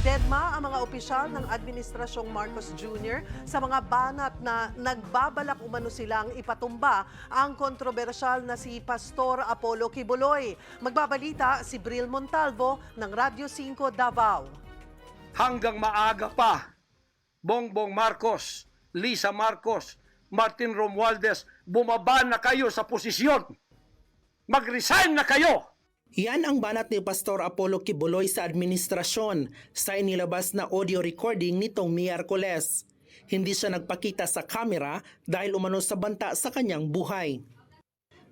Dedma ang mga opisyal ng Administrasyong Marcos Jr. sa mga banat na nagbabalak umano silang ipatumba ang kontrobersyal na si Pastor Apollo Kibuloy. Magbabalita si Bril Montalvo ng Radyo 5 Davao. hanggang maaga pa. Bongbong Marcos, Lisa Marcos, Martin Romualdez, bumaba na kayo sa posisyon. Mag-resign na kayo! Yan ang banat ni Pastor Apollo Kibuloy sa administrasyon sa inilabas na audio recording nitong Miyerkules. Hindi siya nagpakita sa kamera dahil umano sa banta sa kanyang buhay.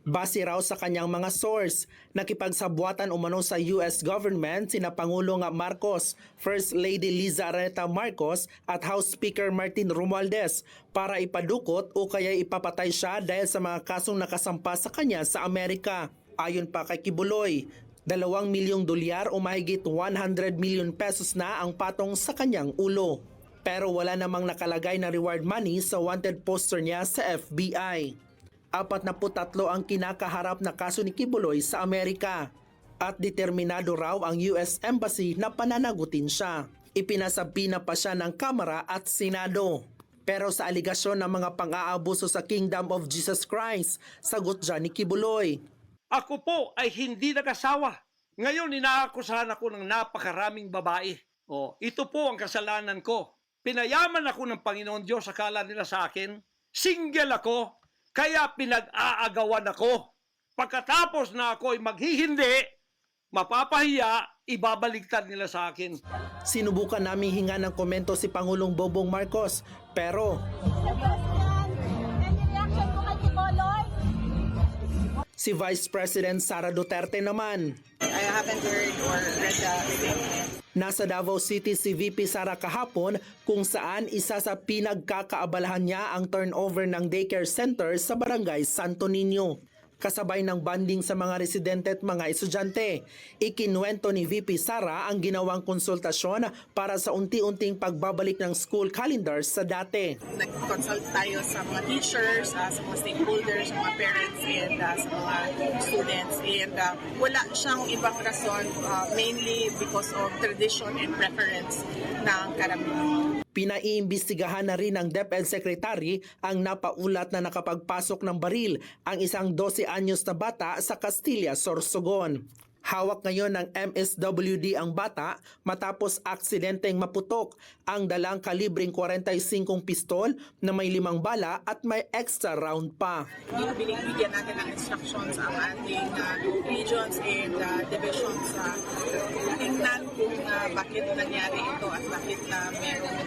Base raw sa kanyang mga source, nakipagsabuatan umano sa US government sina Pangulong Marcos, First Lady Liza Araneta Marcos at House Speaker Martin Romualdez para ipadukot o kaya ipapatay siya dahil sa mga kasong nakasampa sa kanya sa Amerika. Ayon pa kay Kibuloy, dalawang milyong dolyar o mahigit 100 million pesos na ang patong sa kanyang ulo. Pero wala namang nakalagay na reward money sa wanted poster niya sa FBI. Apat na po tatlo ang kinakaharap na kaso ni Kibuloy sa Amerika at determinado raw ang US Embassy na pananagutin siya. Ipinasabi na pa siya ng Kamara at Senado. Pero sa aligasyon ng mga pang-aabuso sa Kingdom of Jesus Christ, sagot dyan ni Kibuloy. Ako po ay hindi nag-asawa. Ngayon, inaakusahan ako ng napakaraming babae. O, ito po ang kasalanan ko. Pinayaman ako ng Panginoon Diyos, akala nila sa akin. Single ako, kaya pinag-aagawan ako. Pagkatapos na ako ay maghihindi, mapapahiya, ibabaligtad nila sa akin. Sinubukan naming hinga ng komento si Pangulong Bobong Marcos pero si Vice President Sara Duterte naman I haven't heard or read the statement. Nasa Davao City si VP Sara kahapon kung saan isa sa pinagkakaabalahan niya ang turnover ng daycare center sa barangay Santo Niño. Kasabay ng banding sa mga residente at mga estudyante, ikinuwento ni VP Sara ang ginawang konsultasyon para sa unti-unting pagbabalik ng school calendar sa dati. Nag-consult tayo sa mga teachers, ah, sa mga stakeholders, sa mga parents, and ah, sa mga students. And ah, wala siyang ibang rason, ah, mainly because of tradition and preference ng karamihan. Pinaiimbestigahan na rin ng DepEd Secretary ang napaulat na nakapagpasok ng baril ang isang 12 anyos na bata sa Castilla, Sorsogon. Hawak ngayon ng MSWD ang bata matapos aksidenteng maputok ang dalang kalibring 45 pistol na may limang bala at may extra round pa. Binibigyan natin ng instructions ang ating ah, regions and ah, divisions sa tingnan kung ah, bakit nangyari ito at bakit na meron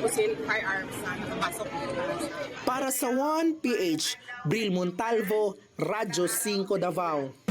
pusil firearms na nakapasok Para sa 1PH, Bril Montalvo, Radyo 5 Davao.